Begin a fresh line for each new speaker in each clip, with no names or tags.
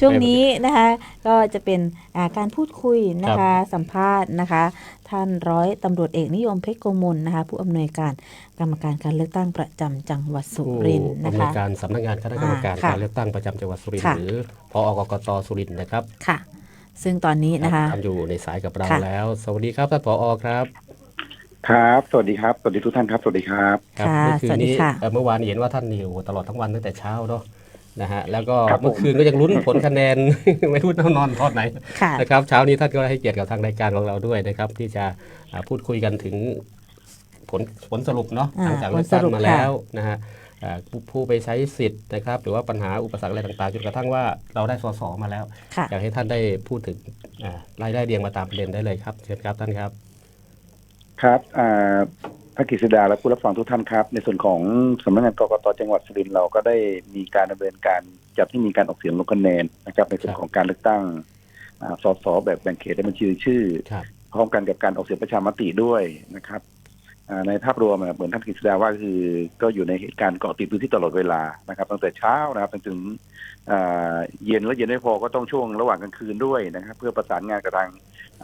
ช่วงนี้นะคะก็จะเป็นอ่าการพูดคุยนะคะสัมภาษณ์นะคะ ท่านร้อยตำรวจเอกนิยมเพชรโกมลนะคะ ผู้อำนวยการกรรมการการเลือกตั้งประจำจังหวัดสุ
ผู้
รินทร์นะ
อำนวย
คะ
การสำนักงานคณะกรรมการ
อ่าค่ะ
การเลือกตั้งประจำจังหวัดสุรินท
ค่ะ
ร์หรือพอกกตสุรินทร์นะครับ
ค่ะ ซึ่งตอนนี้นะคะ
ทำอยู่ในสายกับเรา
ค่ะ
แล้ว สวัสดีครับท่านผอครับ
ครับ สวัสดีครับ สวัสดีทุกท่านครับ สวัสดีครับ
ครับ
ค่ะ
เมื่อคื
สวันสดี
นี้
ค่ะ
เอ่อเมื่อวานเห็นว่าท่านอยู่ตลอดทั้งวันตั้งแต่เช้าเนาะ นะฮะแล้วก็
ครับผม
เมื่อคืนก็ยังลุ้นผลคะแนน ไม่รู้นอนทอดไหน
ค่ะ
นะครับเช้านี้ท่านก็ให้เกียรติกับทางรายการของเราด้วยนะครับ ที่จะอ่าพูดคุยกันถึงผลผลสรุปเนาะห
อ่า
ลังจากเลือกตั้ง
ผลสรุป
มา
ค่ะ
แล้วนะฮะอ่าผู้ผู้ไปใช้สิทธิ์นะครับ หรือว่าปัญหาอุปสรรคอะไรต่างๆจนกระทั่งว่าเราได้สสมาแล้ว
ค่ะ
อยากให้ท่านได้พูดถึงอ่ารายได้เรียงมาตามประเด็นได้เลยครับเชิญครับท่านครับ
ครับอ่า พระกฤษดาและผู้รับฟังทุกท่านครับ ในส่วนของสำนักงานกกตจังหวัดสุรินทร์เราก็ได้มีการดำเนินการจัดให้มีการออกเสียงลงคะแนนนะครับ ในส่วนของการเลือกตั้งอ่าสสแบบแบ่งเขตและบัญชีรายชื่อ
ครับ
พร้อมกันกับการออกเสียงประชามติด้วยนะครับอ่าในภาพรวมอะเหมือนท่านกฤษดาว่าคือก็อยู่ในเหตุการณ์เกาะติดพื้นที่ตลอดเวลานะครับ ตั้งแต่เช้านะครับจนถึงอ่าเย็นและเย็นไม่พอก็ต้องช่วงระหว่างกลางคืนด้วยนะครับ เพื่อประสานงานกับทาง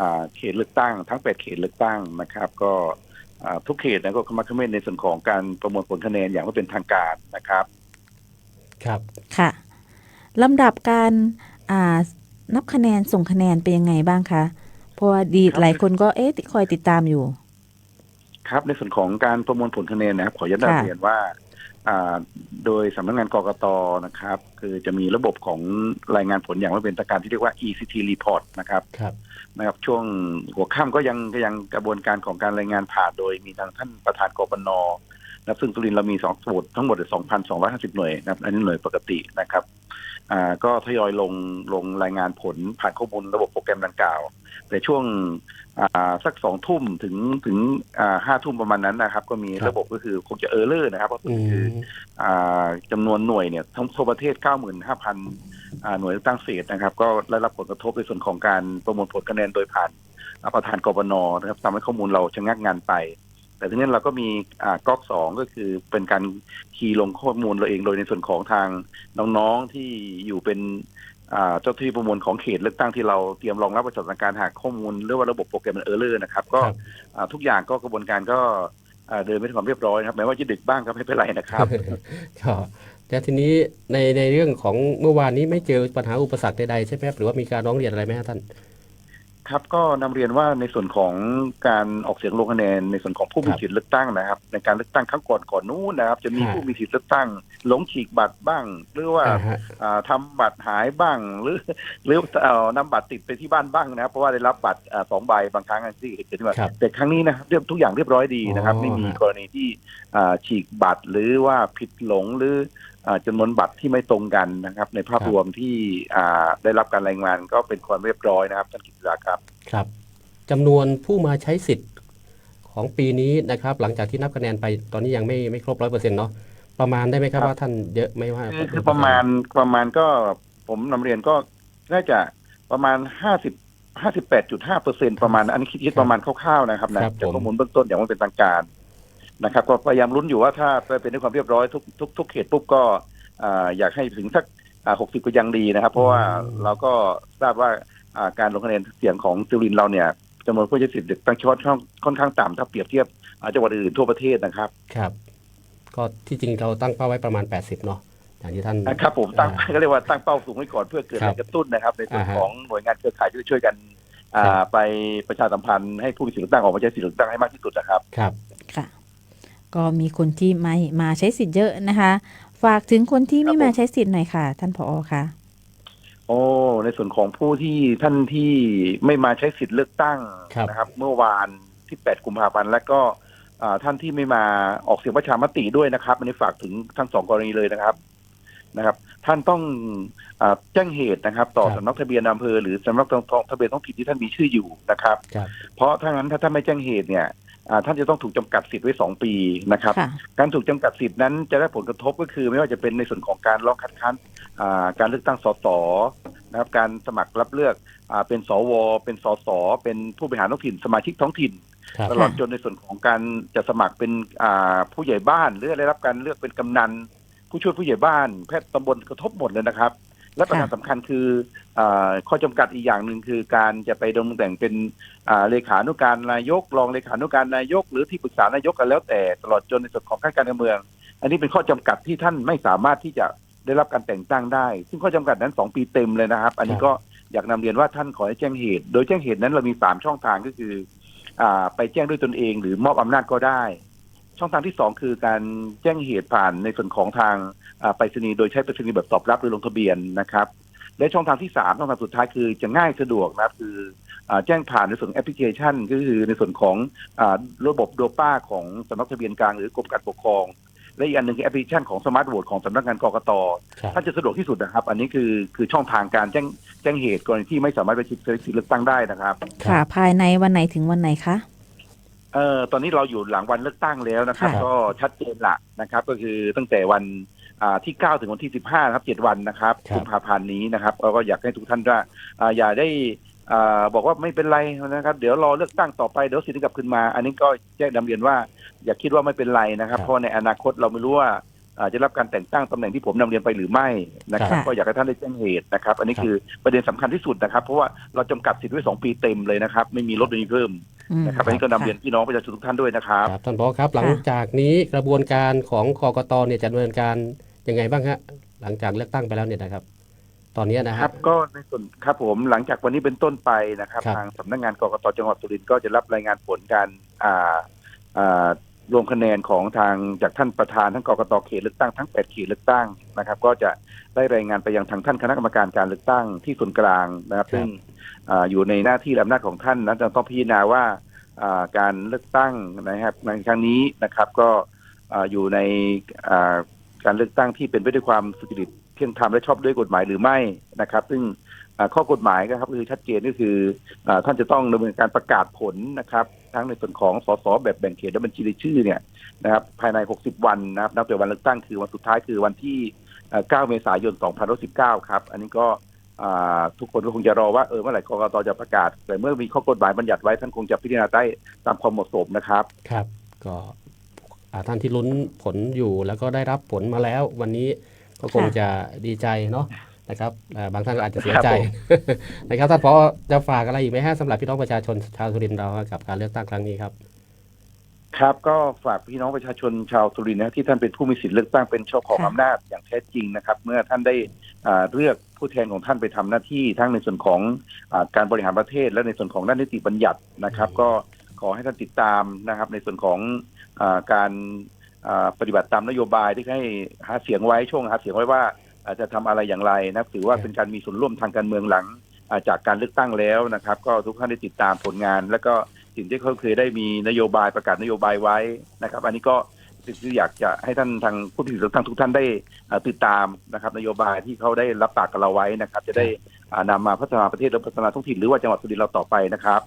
อ่าเขตเลือกตั้ง ทั้งแปดเขตเลือกตั้งนะครับ ก็อ่า ทุกเขตนะก็มาคอมเมนต์ในส่วนของการประมวลผลคะแนนอย่างไม่เป็นทางการนะครับ
ครับ
ค่ะลำดับการอ่านับคะแนนส่งคะแนนเป็นยังไงบ้างคะเพราะว่าดี
ครับ
หลายคนก็เอ๊ะคอยติดตามอยู่
ครับในส่วนของการประมวลผลคะแนนนะครับขออนุญาต
ค่ะ
เรียนว่าอ่า โดยสำนักงานกกตนะครับ คือจะมีระบบของรายงานผลอย่างไม่เป็นทางการที่เรียกว่า ECT report นะครับ
ครับ
นะครับช่วงหัวค่ำก็ยังก็ยังกระบวนการของการรายงานผ่านโดยมีทางท่านประธานกปนนะครับซึ่งสุรินทร์เรามีสองสูตรทั้งหมด 2,250 หน่วยนะครับอันนี้หน่วยปกตินะครับอ่า ก็ทยอยลงลงรายงานผลผ่านข้อมูลระบบโปรแกรมดังกล่าวแต่ช่วงอ่าสักสองทุ่มถึงถึงอ่าห้าทุ่มประมาณนั้นนะครับ ก็มี
ครับ
ระบบก็คือคงจะเออร์เลอร์นะครับก็
อื
คือ
ม
อ่าจำนวนหน่วยเนี่ยทั้งทั่วประเทศ 95,000อ่าหน่วยเลือกตั้งเศษนะครับ ก็ได้รับผลกระทบในส่วนของการประมวลผลคะแนนโดยผ่านอ่าประธานกบนนะครับทำให้ข้อมูลเราชะงักงานไป แต่ทีนี้เราก็มีอ่าก๊อกสองก็คือเป็นการคีย์ลงข้อมูลเราเองโดยในส่วนของทางน้องๆที่อยู่เป็นอ่าเจ้าหน้าที่ประมวลของเขตเลือกตั้งที่เราเตรียมรองรับประสบการณ์หากข้อมูลหรือว่าระบบโปรแกรมมันเออร์เลอร์นะครับ ก็
ครับ
อ่าทุกอย่างก็กระบวนการก็อ่าเดินไปด้วยความเรียบร้อยนะครับแม้ว่าจะดึกบ้างก็ไม่เป็นไรนะครับ
ก็แต่ทีนี้ในในเรื่องของเมื่อวานนี้ไม่เจอปัญหาอุปสรรคใดๆใช่ไหมครับหรือว่ามีการร้องเรียนอะไรไหมครับท่าน
ครับก็นำเรียนว่าในส่วนของการออกเสียงลงคะแนนในส่วนของผู้มี
ครับ
สิทธิ์เลือกตั้งนะครับ ในการเลือกตั้งครั้งก่อนก่อนนู้นนะครับ จะมี
ฮะ
ผู้มีสิทธิ์เลือกตั้งหลงฉีกบัตรบ้าง หรือว่า
อ่าฮะ
อ่าทำบัตรหายบ้าง หรือหรือเอ่อนำบัตรติดไปที่บ้านบ้างนะครับเพราะว่าได้รับบัตรอ่าสองใบบางครั้งที่เกิดขึ้นมา
ครับ
แต่ครั้งนี้นะครับเรียบทุกอย่างเรียบร้อยดีนะครับ
อ๋อ
ไม่มี
ฮะ
กรณีที่อ่าฉีกบัตรหรือว่าผิดหลงหรืออ่าจำนวนบัตรที่ไม่ตรงกันนะครับ ในภาพรวมที่อ่าได้รับการรายงานก็เป็นความเรียบร้อยนะครับท่านกิติศักดิ์ครับ
ครับจำนวนผู้มาใช้สิทธิ์ของปีนี้นะครับ หลังจากที่นับคะแนนไปตอนนี้ยังไม่ไม่ครบร้อยเปอร์เซ็นต์เนาะประมาณได้ไหมครับ
ครับ
ว่าท่านเยอะไหม่ว่า
คือคือประมาณประมาณก็ผมนำเรียนก็น่าจะประมาณห้าสิบห้าสิบแปดจุดห้าเปอร์เซ็นประมาณอันนี้คิดคิดประมาณคร่าวๆนะครับนะครับจาก
ผม
ข้อมูลเบื้องต้นอย่างไม่เป็นทางการ นะครับ ก็พยายามลุ้นอยู่ว่าถ้าเป็นด้วยความเรียบร้อยทุกทุกทุกเขตปุ๊บก็อ่าอยากให้ถึงสักหกสิบก็ยังดีนะครับ เพราะว่าเราก็ทราบว่าอ่าการลงคะแนนเสียงของจุรินทร์เราเนี่ยจำนวนผู้ใช้สิทธิ์เลือกตั้งช่องค่อนข้างต่ำถ้าเปรียบเทียบอ่าจังหวัดอื่นทั่วประเทศนะครับ
ครับ ก็ที่จริงเราตั้งเป้าไว้ประมาณ 80 เนาะอย่างที่ท่าน
ครับผมตั้ง
อ่า
ก็เรียกว่าตั้งเป้าสูงไว้ก่อนเพื่อเกิด
ครั
แร
บ
งกระตุ้นนะครับ ในส่วน
อ่าฮะ
ของหน่วยงานเครือข่ายที่ช่วยกันอ่า
ครับ
ไปประชาสัมพันธ์ให้ผู้มีสิทธิเลือกตั้งออกมาใช้สิทธิเลือกตั้งให้มากที่สุดนะครับ
ครับ
ค่ะ ก็มีคนที่ไม่มาใช้สิทธิ์เยอะนะคะ ฝากถึงคนที่ไม่
ครับผม
มาใช้สิทธิ์หน่อยค่ะ ท่านผอค่ะ
โอ้ในส่วนของผู้ที่ท่านที่ไม่มาใช้สิทธิเลือกตั้ง
ครับ
นะครับ เมื่อวานที่ 8 กุมภาพันธ์และก็อ่าท่านที่ไม่มาออกเสียงประชามติด้วยนะครับอันนี้ฝากถึงทั้งสองกรณีเลยนะครับนะครับ ท่านต้องอาแจ้งเหตุนะครับ ต่อ
ครับ
สำนักทะเบียนอำเภอหรือสำนักทะเบียนท้องถิ่นที่ท่านมีชื่ออยู่นะครับ
ครับ
เพราะถ้างั้นถ้าท่านไม่แจ้งเหตุเนี่ยอ่า ท่านจะต้องถูกจำกัดสิทธิ์ไว้สองปีนะครับ
ค่ะ
การถูกจำกัดสิทธิ์นั้นจะได้ผลกระทบก็คือ ไม่ว่าจะเป็นในส่วนของการร้องคัดค้านอ่าการเลือกตั้งสสนะครับการสมัครรับเลือกอ่าเป็นสว เป็นสส เป็นผู้บริหารท้องถิ่น สมาชิกท้องถิ่น
ครับ
ตลอดจนในส่วนของการจะสมัครเป็นอ่าผู้ใหญ่บ้าน หรือได้รับการเลือกเป็นกำนัน ผู้ช่วยผู้ใหญ่บ้าน แพทย์ตำบลกระทบหมดเลยนะครับ และประการสำคัญคืออาข้อจำกัดอีกอย่างหนึ่งคือการจะไปดำรงตำแหน่งเป็นอ่าเลขานุการนายก รองเลขานุการนายก หรือที่ปรึกษานายกกันแล้วแต่ตลอดจนในส่วนของข้าราชการเมือง อันนี้เป็นข้อจำกัดที่ท่านไม่สามารถที่จะได้รับการแต่งตั้งได้ ซึ่งข้อจำกัดนั้นสองปีเต็มเลยนะครับ อันนี้ก็อยากนำเรียนว่าท่านขอให้แจ้งเหตุ โดยแจ้งเหตุนั้นเรามีสามช่องทางก็คืออ่าไปแจ้งด้วยตนเอง หรือมอบอำนาจก็ได้ ช่องทางที่สองคือการแจ้งเหตุผ่านในส่วนของทางอ่าไปรษณีย์โดยใช้ไปรษณีย์แบบตอบรับหรือลงทะเบียนนะครับ และช่องทางที่สามช่องทางสุดท้ายคือจะง่ายสะดวกนะครับคืออาแจ้งผ่านในส่วนของแอปพลิเคชัน ก็คือในส่วนของอาระบบโดป้าของสำนักทะเบียนกลางหรือกรมการปกครอง และอีกอันหนึ่งคือแอปพลิเคชันของสมาร์ทโหวตของสำนักงานกกต
ครับ
ท่านจะสะดวกที่สุดนะครับ อันนี้คือคือช่องทางการแจ้งแจ้งเหตุกรณีที่ไม่สามารถไปใช้สิทธิเลือกตั้งได้นะครับ
ค่ะภายในวันไหนถึงวันไหนคะ
เอ่อตอนนี้เราอยู่หลังวันเลือกตั้งแล้วนะครับ
ค่ะ
ก็ชัดเจนละนะครับ ก็คือตั้งแต่วันอ่าที่ 9 ถึงวันที่ 15นะครับ7วันนะครับ
ครับ
กุมภาพันธ์นี้นะครับเราก็อยากให้ทุกท่านว่าอ่าอย่าได้อ่าบอกว่าไม่เป็นไรนะครับ เดี๋ยวรอเลือกตั้งต่อไปเดี๋ยวสิทธิกลับคืนมา อันนี้ก็แจ้งนำเรียนว่า อย่าคิดว่าไม่เป็นไรนะครับ เพราะในอนาคตเราไม่รู้ว่าอ่า จะรับการแต่งตั้งตำแหน่งที่ผมนำเรียนไปหรือไม่นะครับ
ค่ะ
ก็อยากให้ท่านได้แจ้งเหตุนะครับ อันนี้คือประเด็นสำคัญที่สุดนะครับ เพราะว่าเราจำกัดสิทธิ์ไว้สองปีเต็มเลยนะครับ ไม่มีลดไม่มีเพิ่ม
อืม
นะครับอันนี้ก็นำเรียนพี่น้องประชาชนทุกท่านด้วยนะครับ
ครับท่านผอครับ หลังจากนี้กระบวนการของกกตเนี่ยจะดำเนินการยังไงบ้างฮะหลังจากเลือกตั้งไปแล้วเนี่ยนะครับ ตอนเนี้ยนะ
ค
ฮะ
รับก็ในส่วนครับผมหลังจากวันนี้เป็นต้นไปนะครับ
ครับ
ทางสำนักงานกกตจังหวัดสุรินทร์ก็จะรับรายงานผลการอ่า อ่ารวมคะแนนของทางจากท่านประธานทั้งกกตเขตเลือกตั้งทั้ง 8 เขตเลือกตั้งนะครับ ก็จะได้รายงานไปยังทางท่านคณะกรรมการการเลือกตั้งที่ส่วนกลางนะครับ ซึ่งอ่าอยู่ในหน้าที่และอำนาจของท่านนั้นจะต้องพิจารณาว่าอ่าการเลือกตั้งนะครับในครั้งนี้นะครับ ก็อ่าอยู่ในอ่าการเลือกตั้งที่เป็นไปด้วยความสุจริตเที่ยงธรรมและชอบด้วยกฎหมายหรือไม่นะครับ ซึ่งอ่าข้อกฎหมายก็ครับคือชัดเจนก็คืออาท่านจะต้องดำเนินการประกาศผลนะครับ ทั้งในส่วนของสสแบบแบ่งเขตและบัญชีรายชื่อเนี่ยนะครับภายใน 60 วันนะครับนับแต่วันเลือกตั้งคือวันสุดท้ายคือวันที่อ่า9เมษายน2519 ครับ อันนี้ก็ทุกคนก็คงจะรอว่าเออเมื่อไหร่กรกตจะประกาศ แต่เมื่อมีข้อกฎหมายบัญญัติไว้ท่านคงจะพิจารณาได้ตามความเหมาะสมนะครับ
ครับ ก็ท่านที่ลุ้นผลอยู่แล้วก็ได้รับผลมาแล้ว วันนี้ก็คงจะดีใจเนาะ นะครับอ่าบางท่านก็อาจจะเสีย
ครับ
ใจ
ผม
นะครับท่านพอจะฝากอะไรอีกไหมฮะสำหรับพี่น้องประชาชนชาวสุรินทร์เรากับการเลือกตั้งครั้งนี้ครับ
ครับก็ฝากพี่น้องประชาชนชาวสุรินทร์นะที่ท่านเป็นผู้มีสิทธิ์เลือกตั้งเป็นเจ้าของ
ค่ะ
อำนาจอย่างแท้จริงนะครับ เมื่อท่านได้อ่าเลือกผู้แทนของท่านไปทำหน้าที่ทั้งในส่วนของอาการบริหารประเทศ และในส่วนของด้านนิติบัญญัตินะครับ
อืม
ก็ขอให้ท่านติดตามนะครับ ในส่วนของอาการอ่าปฏิบัติตามนโยบายที่ให้หาเสียงไว้ช่วงหาเสียงไว้ว่าอา จจะทำอะไรอย่างไรนะครับถือว่าเป็นการมีส่วนร่วมทางการเมืองหลังอ่าจากการเลือกตั้งแล้วนะครับ ก็ทุกท่านได้ติดตามผลงาน แล้วก็สิ่งที่เขาเคยได้มีนโยบายประกาศนโยบายไว้นะครับ อันนี้ก็สิ่งที่อยากจะให้ท่านทางผู้ที่เลือกตั้งทุกท่านได้อ่าติดตามนะครับนโยบายที่เขาได้รับปากกับเราไว้นะครับ จะได้อ่านำมาพัฒนาประเทศและพัฒนาท้องถิ่นหรือว่าจังหวัดสุรินทร์เราต่อไปนะครับ